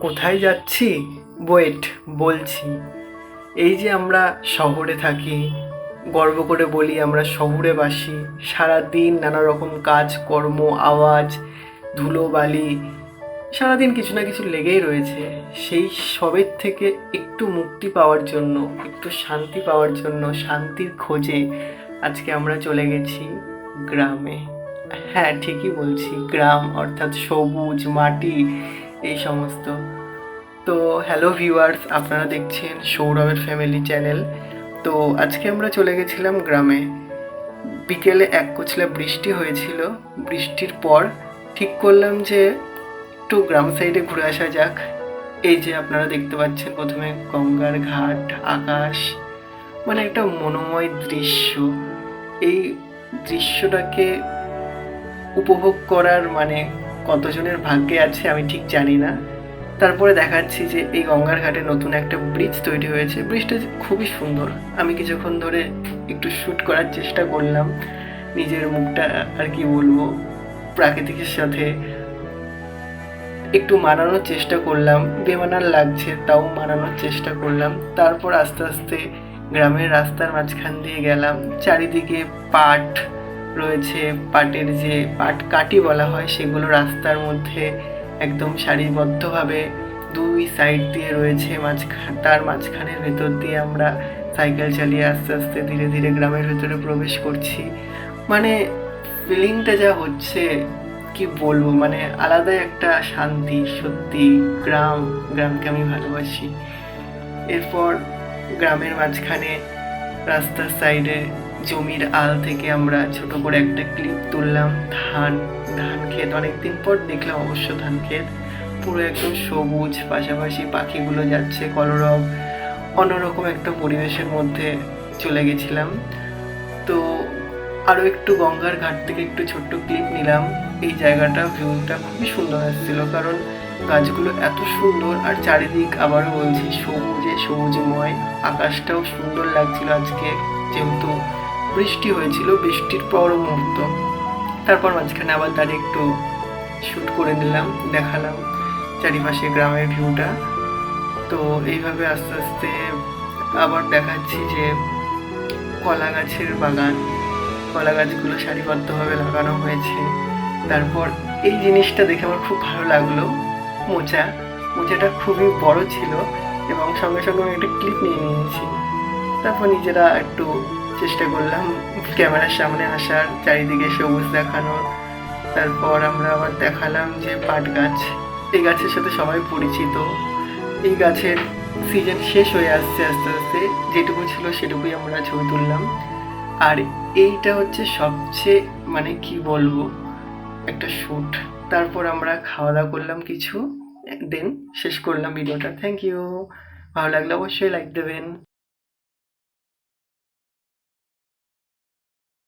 কোথায় যাচ্ছি? ওয়েট বলছি। এই যে আমরা শহরে থাকি, গর্ব করে বলি আমরা শহরে বাসি, সারাদিন নানা রকম কাজ, কর্ম, আওয়াজ, ধুলো, বালি, সারাদিন কিছু না কিছু লেগেই রয়েছে। সেই সবের থেকে একটু মুক্তি পাওয়ার জন্য, একটু শান্তি পাওয়ার জন্য, শান্তির খোঁজে আজকে আমরা চলে গেছি গ্রামে। হ্যাঁ ঠিকই বলছি, গ্রাম অর্থাৎ সবুজ মাটি এই সমস্ত। তো হ্যালো ভিউয়ার্স আপনারা দেখছেন সৌরভের ফ্যামিলি চ্যানেল তো আজকে আমরা চলে গেছিলাম গ্রামে। বিকেলে এক কোচলা বৃষ্টি হয়েছিল। বৃষ্টির পর ঠিক করলাম যে একটু গ্রাম সাইডে ঘুরে আসা যাক। এই যে আপনারা দেখতে পাচ্ছেন প্রথমে গঙ্গার ঘাট, আকাশ মানে একটা মনোময় দৃশ্য। এই দৃশ্যটাকে উপভোগ করার মানে কতজনের ভাগ্যে আছে আমি ঠিক জানি না। তারপরে দেখাচ্ছি যে এই গঙ্গার ঘাটে নতুন একটা ব্রিজ তৈরি হয়েছে। ব্রিজটা খুবই সুন্দর। আমি কিছুক্ষণ ধরে একটু শ্যুট করার চেষ্টা করলাম। নিজের মুখটা আর কি বলব, প্রাকৃতিকের সাথে একটু মানানোর চেষ্টা করলাম। বেমানার লাগছে, তাও মানানোর চেষ্টা করলাম। তারপর আস্তে আস্তে গ্রামের রাস্তার মাঝখান দিয়ে গেলাম। চারিদিকে পাট রয়েছে পাটের যে পাট কাটি বলা হয়, সেগুলো রাস্তার মধ্যে একদম সারিবদ্ধভাবে দুই সাইড দিয়ে রয়েছে। মাঝখান তার মাঝখানের ভেতর দিয়ে আমরা সাইকেল চালিয়ে আস্তে আস্তে ধীরে ধীরে গ্রামের ভেতরে প্রবেশ করছি। মানে ফিলিংটা যা হচ্ছে, কি বলব? মানে আলাদাই একটা শান্তি, সত্যি গ্রাম গ্রামকে আমি ভালোবাসি। এরপর গ্রামের মাঝখানে রাস্তার সাইডে জমির আল থেকে আমরা ছোট করে একটা ক্লিপ তুললাম। ধান ধান ক্ষেত, অনেকদিন পর দেখলাম অবশ্য ধান ক্ষেত। পুরো একদম সবুজ, পাশাপাশি পাখিগুলো যাচ্ছে, কলরব, অন্যরকম একটা পরিবেশের মধ্যে চলে গেছিলাম। তো আরও একটু গঙ্গার ঘাট থেকে একটু ছোট্ট ক্লিপ নিলাম। এই জায়গাটা ভিউটা খুবই সুন্দর আসছিল কারণ গাছগুলো এত সুন্দর আর চারিদিক আবারও বলছি সবুজে, সবুজময়। আকাশটাও সুন্দর লাগছিল আজকে, যেহেতু বৃষ্টি হয়েছিল, বৃষ্টির পর মুহূর্ত। তারপর মাঝখানে আবার দাঁড়িয়ে একটু শ্যুট করে নিলাম, দেখালাম চারিপাশে গ্রামের ভিউটা তো এইভাবে আস্তে আস্তে আবার দেখাচ্ছি যে কলা গাছের বাগান, কলা গাছগুলো সারিবদ্ধভাবে লাগানো হয়েছে। তারপর এই জিনিসটা দেখে আমার খুব ভালো লাগল, মোচা। মোচাটা খুবই বড় ছিল এবং সঙ্গে সঙ্গে আমি একটা ক্লিপ নিয়ে নিয়েছি। তারপর নিজেরা একটু চেষ্টা করলাম ক্যামেরার সামনে আসার, চারিদিকে সবুজ দেখানো। তারপর আমরা আবার দেখালাম যে পাট গাছ। এই গাছের সাথে সবাই পরিচিত। এই গাছের সিজন শেষ হয়ে আসছে আস্তে আস্তে। যেটুকু ছিল সেটুকুই আমরা ছবি তুললাম। আর এইটা হচ্ছে সবচেয়ে মানে কি বলব, একটা শ্যুট তারপর আমরা খাওয়া দাওয়া করলাম কিছু দেন শেষ করলাম ভিডিওটা থ্যাংক ইউ ভালো লাগলে অবশ্যই লাইক দেবেন।